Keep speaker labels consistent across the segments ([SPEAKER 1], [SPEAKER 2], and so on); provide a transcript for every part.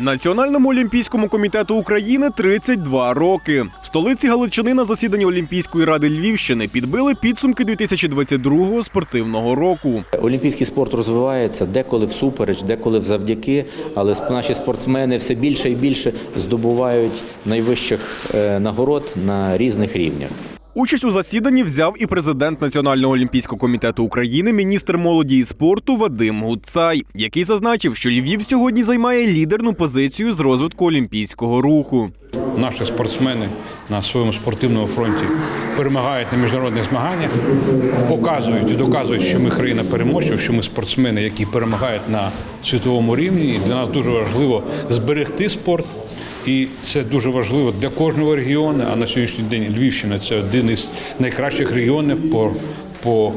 [SPEAKER 1] Національному олімпійському комітету України 32 роки. В столиці Галичини на засіданні Олімпійської ради Львівщини підбили підсумки 2022 спортивного року.
[SPEAKER 2] Олімпійський спорт розвивається деколи всупереч, деколи завдяки, але наші спортсмени все більше і більше здобувають найвищих е, нагород на різних рівнях.
[SPEAKER 1] Участь у засіданні взяв і президент Національного олімпійського комітету України, міністр молоді і спорту Вадим Гуцай, який зазначив, що Львів сьогодні займає лідерну позицію з розвитку олімпійського руху.
[SPEAKER 3] Наші спортсмени на своєму спортивному фронті перемагають на міжнародних змаганнях, показують і доказують, що ми країна переможців, що ми спортсмени, які перемагають на світовому рівні. І для нас дуже важливо зберегти спорт. І це дуже важливо для кожного регіону. А на сьогоднішній день Львівщина це один із найкращих регіонів по, по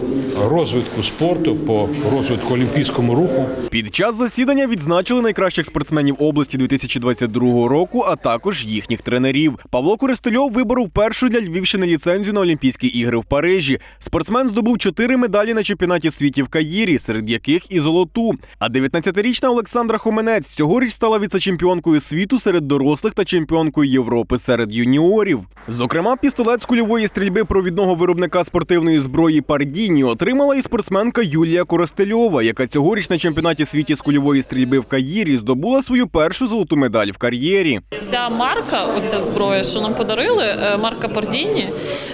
[SPEAKER 3] розвитку спорту, по розвитку олімпійському руху.
[SPEAKER 1] Під час засідання відзначили найкращих спортсменів області 2022 року, а також їхніх тренерів. Павло Користельов виборов першу для Львівщини ліцензію на Олімпійські ігри в Парижі. Спортсмен здобув чотири медалі на чемпіонаті світу в Каїрі, серед яких і золоту. А 19-річна Олександра Хоменець цьогоріч стала віце-чемпіонкою світу серед дорослих та чемпіонкою Європи серед юніорів. Зокрема, пістолет з кульової стрільби провідного виробника спортивної зброї Пардіні отримала і спортсменка Юлія Коростельова, яка цьогоріч на чемпіонаті світі з кульової стрільби в Каїрі здобула свою першу золоту медаль в кар'єрі.
[SPEAKER 4] Ця марка, оця зброя, що нам подарили, е, марка Пардіні,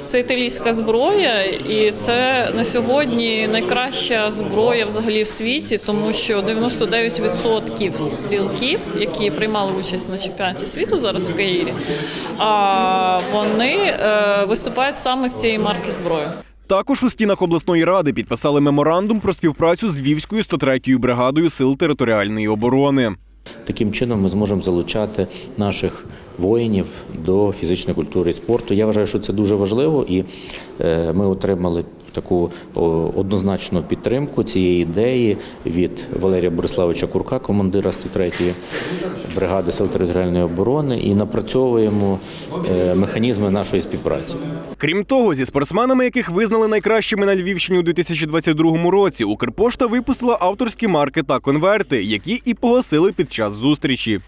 [SPEAKER 4] це італійська зброя, і це на сьогодні найкраща зброя взагалі в світі, тому що 99% стрілків, які приймали участь на чемпіонаті світу зараз в Каїрі, вони е, виступають саме з цієї марки зброї.
[SPEAKER 1] Також у стінах обласної ради підписали меморандум про співпрацю з Львівською 103-ю бригадою сил територіальної оборони.
[SPEAKER 2] Таким чином ми зможемо залучати наших воїнів до фізичної культури і спорту. Я вважаю, що це дуже важливо, і е, ми отримали таку однозначну підтримку цієї ідеї від Валерія Бориславовича Курка, командира 103-ї бригади сил територіальної оборони, і напрацьовуємо е, механізми нашої співпраці.
[SPEAKER 1] Крім того, зі спортсменами, яких визнали найкращими на Львівщині у 2022 році, Укрпошта випустила авторські марки та конверти, які і погасили під час зустрічі.